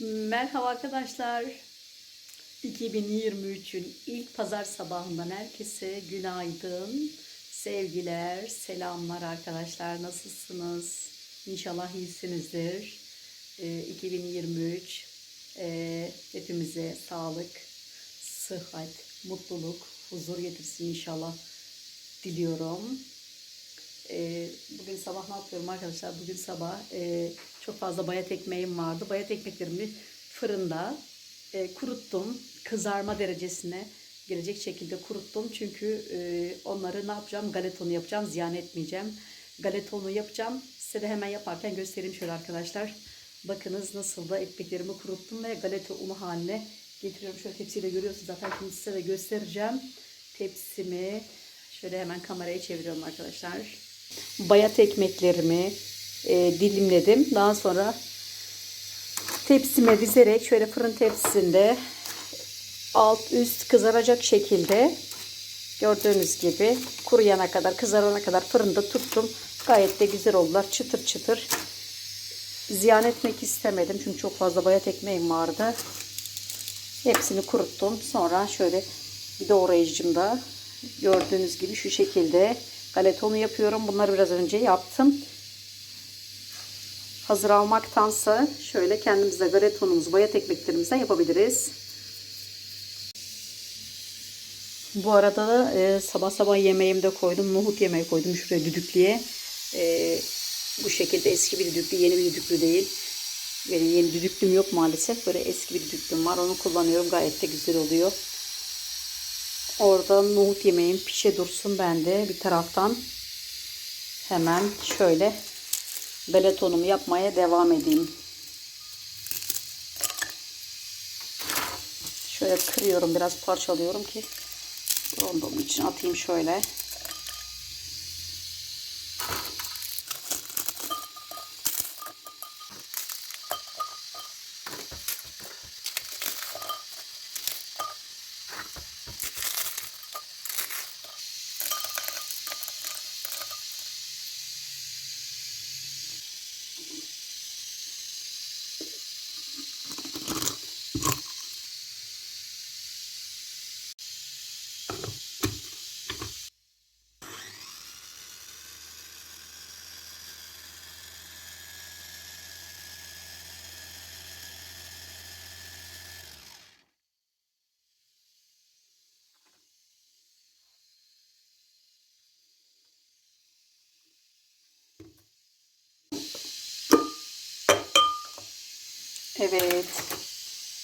Merhaba arkadaşlar. 2023'ün ilk pazar sabahından herkese günaydın. Sevgiler, selamlar arkadaşlar. Nasılsınız? İnşallah iyisinizdir. Ee, 2023 e, hepimize sağlık, sıhhat, mutluluk, huzur getirsin inşallah diliyorum. Ee, bugün sabah ne yapıyorum arkadaşlar? Bugün sabah e, çok fazla bayat ekmeğim vardı. Bayat ekmeklerimi fırında e, kuruttum. Kızarma derecesine gelecek şekilde kuruttum. Çünkü e, onları ne yapacağım? Galetonu yapacağım. Ziyan etmeyeceğim. Galetonu yapacağım. Size de hemen yaparken göstereyim şöyle arkadaşlar. Bakınız nasıl da ekmeklerimi kuruttum ve galeta unu haline getiriyorum. Şöyle tepsiyle görüyorsunuz zaten şimdi size de göstereceğim. Tepsimi şöyle hemen kameraya çeviriyorum arkadaşlar bayat ekmeklerimi e, dilimledim. Daha sonra tepsime dizerek şöyle fırın tepsisinde alt üst kızaracak şekilde gördüğünüz gibi kuruyana kadar kızarana kadar fırında tuttum. Gayet de güzel oldular. Çıtır çıtır. Ziyan etmek istemedim. Çünkü çok fazla bayat ekmeğim vardı. Hepsini kuruttum. Sonra şöyle bir doğrayıcımda gördüğünüz gibi şu şekilde galetonu yapıyorum. Bunları biraz önce yaptım. Hazır almaktansa şöyle kendimize galetonumuzu bayat ekmeklerimizden yapabiliriz. Bu arada da e, sabah sabah yemeğimi de koydum. Nohut yemeği koydum şuraya düdüklüye. E, bu şekilde eski bir düdüklü, yeni bir düdüklü değil. Benim yeni düdüklüm yok maalesef. Böyle eski bir düdüklüm var. Onu kullanıyorum. Gayet de güzel oluyor. Orada nohut yemeğim pişe dursun ben de bir taraftan hemen şöyle beletonumu yapmaya devam edeyim. Şöyle kırıyorum biraz parçalıyorum ki rondomun için atayım şöyle. Evet.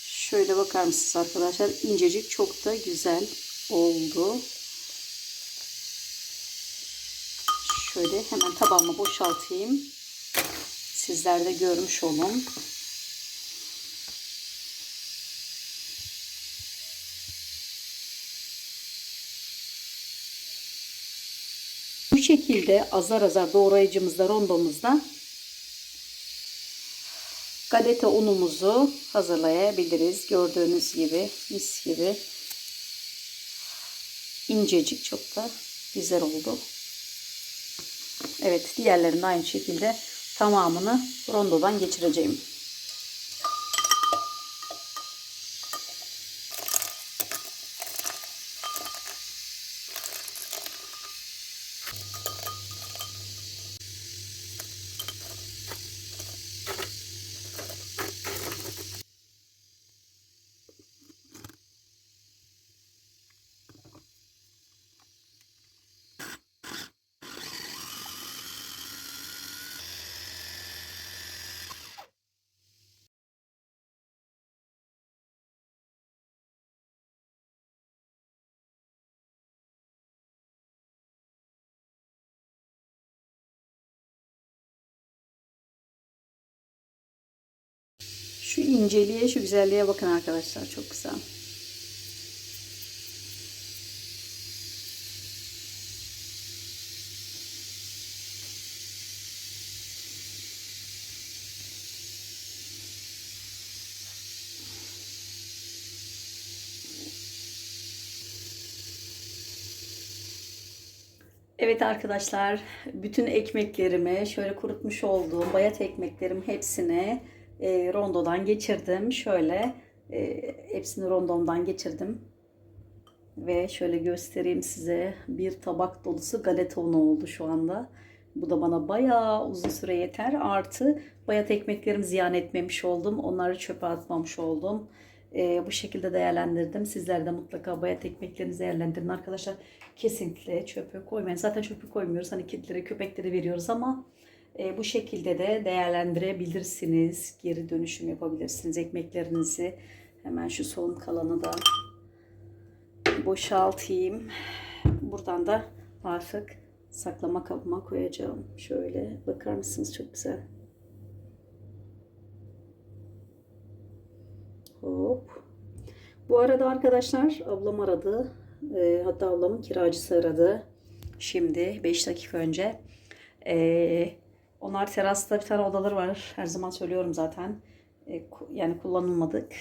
Şöyle bakar mısınız arkadaşlar? İncecik çok da güzel oldu. Şöyle hemen tabağıma boşaltayım. Sizler de görmüş olun. Bu şekilde azar azar doğrayıcımızda rondomuzda galeta unumuzu hazırlayabiliriz. Gördüğünüz gibi mis gibi incecik çok da güzel oldu. Evet diğerlerini aynı şekilde tamamını rondodan geçireceğim. Şu inceliğe, şu güzelliğe bakın arkadaşlar. Çok güzel. Evet arkadaşlar, bütün ekmeklerimi şöyle kurutmuş olduğum bayat ekmeklerim hepsine e, rondodan geçirdim. Şöyle e, hepsini rondomdan geçirdim. Ve şöyle göstereyim size bir tabak dolusu galeta unu oldu şu anda. Bu da bana bayağı uzun süre yeter. Artı bayat ekmeklerimi ziyan etmemiş oldum. Onları çöpe atmamış oldum. Ee, bu şekilde değerlendirdim. Sizler de mutlaka bayat ekmeklerinizi değerlendirin arkadaşlar. Kesinlikle çöpe koymayın. Zaten çöpe koymuyoruz. Hani kedilere, köpeklere veriyoruz ama e, bu şekilde de değerlendirebilirsiniz. Geri dönüşüm yapabilirsiniz ekmeklerinizi. Hemen şu son kalanı da boşaltayım. Buradan da artık saklama kabıma koyacağım. Şöyle bakar mısınız? Çok güzel. Hop. Bu arada arkadaşlar ablam aradı. Ee, hatta ablamın kiracısı aradı. Şimdi 5 dakika önce. Ee, onlar terasta bir tane odaları var. Her zaman söylüyorum zaten. Ku- yani kullanılmadık.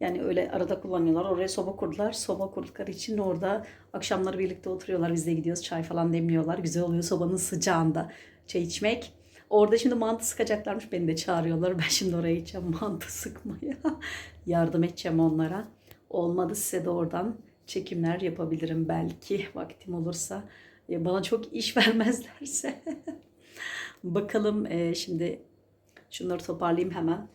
Yani öyle arada kullanıyorlar. Oraya soba kurdular. Soba kurdukları için orada akşamları birlikte oturuyorlar. Biz de gidiyoruz. Çay falan demliyorlar. Güzel oluyor sobanın sıcağında çay içmek. Orada şimdi mantı sıkacaklarmış. Beni de çağırıyorlar. Ben şimdi oraya gideceğim mantı sıkmaya. Yardım edeceğim onlara. Olmadı size de oradan çekimler yapabilirim belki vaktim olursa. E, Bana çok iş vermezlerse. Bakalım e, şimdi şunları toparlayayım hemen.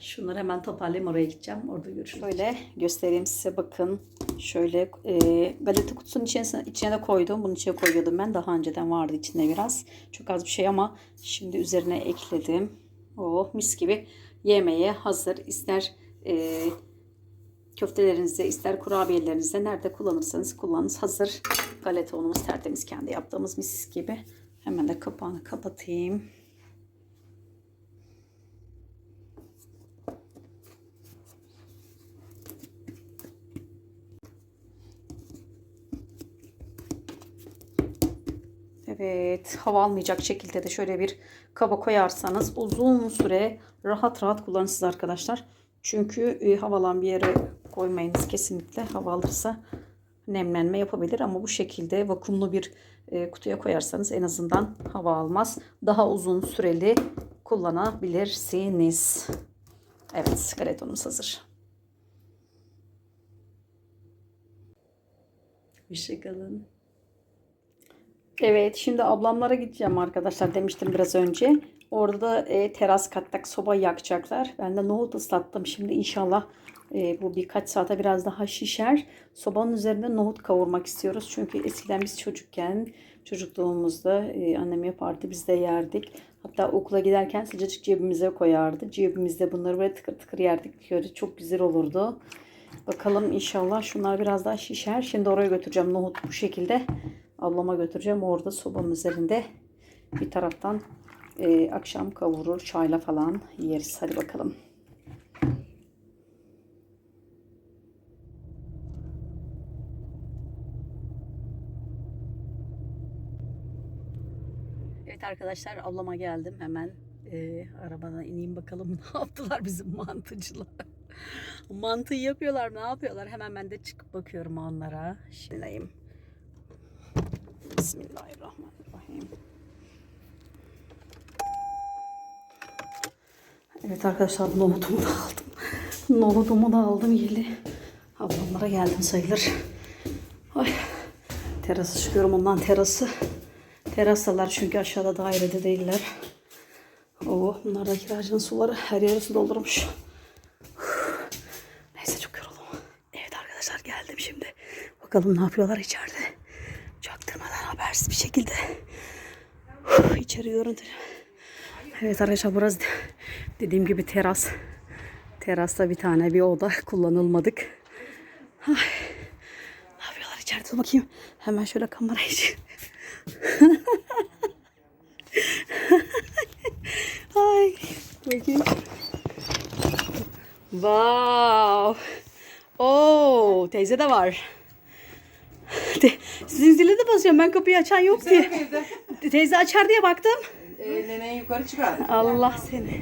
Şunları hemen toparlayayım oraya gideceğim. Orada görüşürüz. Şöyle göstereyim size bakın. Şöyle e, galeta kutusunun içine, içine de koydum. Bunun içine koyuyordum ben. Daha önceden vardı içinde biraz. Çok az bir şey ama şimdi üzerine ekledim. Oh mis gibi yemeğe hazır. İster e, köftelerinizde ister kurabiyelerinizde nerede kullanırsanız kullanınız. Hazır galeta unumuz tertemiz kendi yaptığımız mis gibi. Hemen de kapağını kapatayım. Evet, hava almayacak şekilde de şöyle bir kaba koyarsanız uzun süre rahat rahat kullanırsınız arkadaşlar. Çünkü e, havalan bir yere koymayınız kesinlikle. Hava alırsa nemlenme yapabilir ama bu şekilde vakumlu bir e, kutuya koyarsanız en azından hava almaz. Daha uzun süreli kullanabilirsiniz. Evet, galetonumuz hazır. Hoşçakalın. Evet, şimdi ablamlara gideceğim arkadaşlar demiştim biraz önce. Orada da e, teras kattaki soba yakacaklar. Ben de nohut ıslattım. Şimdi inşallah e, bu birkaç saate biraz daha şişer. Sobanın üzerinde nohut kavurmak istiyoruz. Çünkü eskiden biz çocukken çocukluğumuzda e, annem yapardı. Biz de yerdik. Hatta okula giderken sıcacık cebimize koyardı. Cebimizde bunları böyle tıkır tıkır yerdik. Böyle çok güzel olurdu. Bakalım inşallah şunlar biraz daha şişer. Şimdi oraya götüreceğim nohut bu şekilde. Ablama götüreceğim. Orada sobanın üzerinde bir taraftan e, akşam kavurur çayla falan yeriz. Hadi bakalım. Arkadaşlar ablama geldim hemen e, arabadan ineyim bakalım ne yaptılar bizim mantıcılar. Mantıyı yapıyorlar ne yapıyorlar hemen ben de çıkıp bakıyorum onlara. Şimdiyim. Bismillahirrahmanirrahim. Evet arkadaşlar nohutumu da aldım. Nohutumu da aldım yeli. Ablamlara geldim sayılır. Ay. Terası çıkıyorum ondan terası. Terastalar çünkü aşağıda dairede değiller. Oh, bunlar da kiracının suları her yere su doldurmuş. Neyse çok yoruldum. Evet arkadaşlar geldim şimdi. Bakalım ne yapıyorlar içeride. Çaktırmadan habersiz bir şekilde. İçeri görüntü. Evet arkadaşlar burası dediğim gibi teras. Terasta bir tane bir oda kullanılmadık. Ay, ne yapıyorlar içeride bakayım. Hemen şöyle kamerayı Ay bakayım. Wow. Oo, teyze de var. Te, sizin zile de basıyorum. Ben kapıyı açan yok diye. Teyze açar diye baktım. Ee, nenen yukarı çıkar. Allah seni.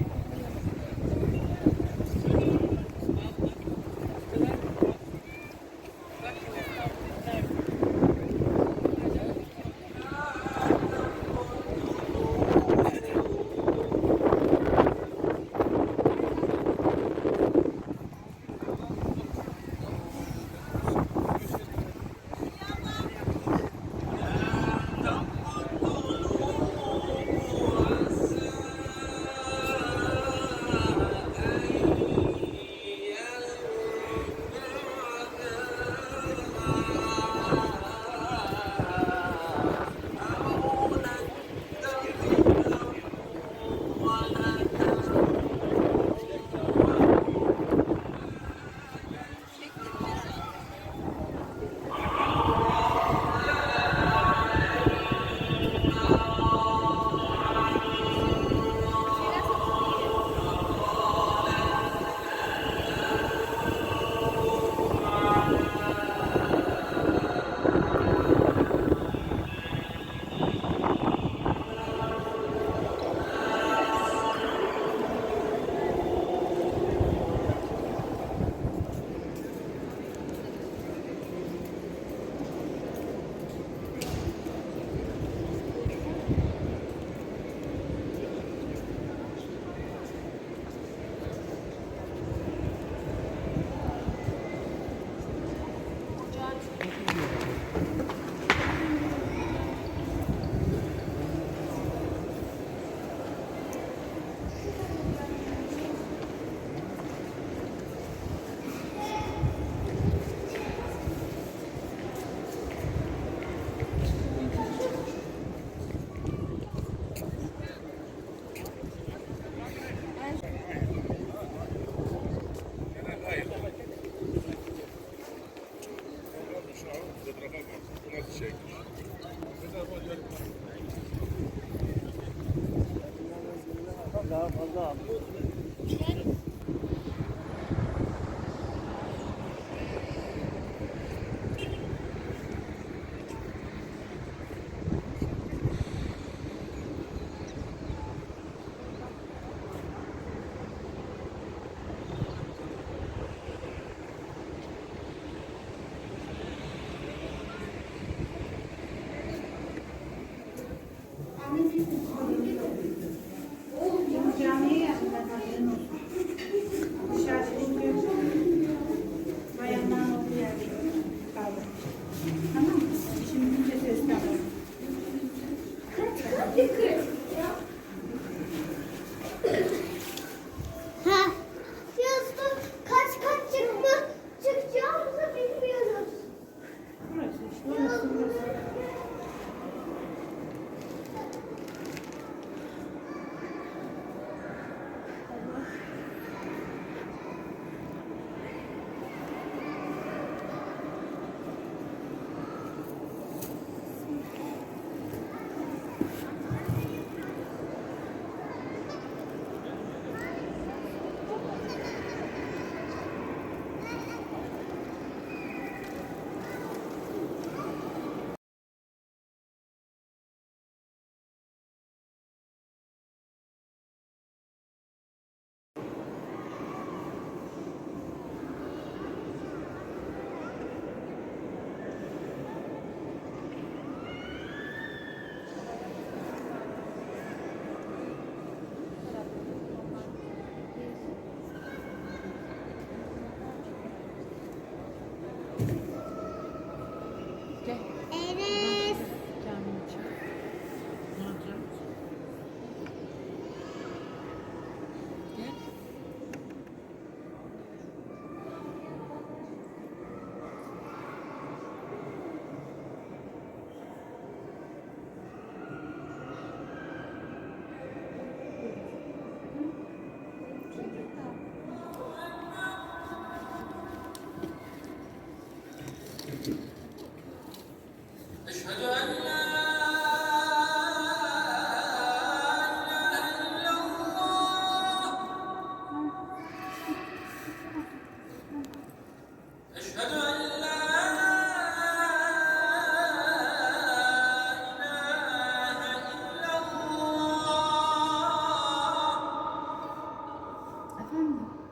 Efendim?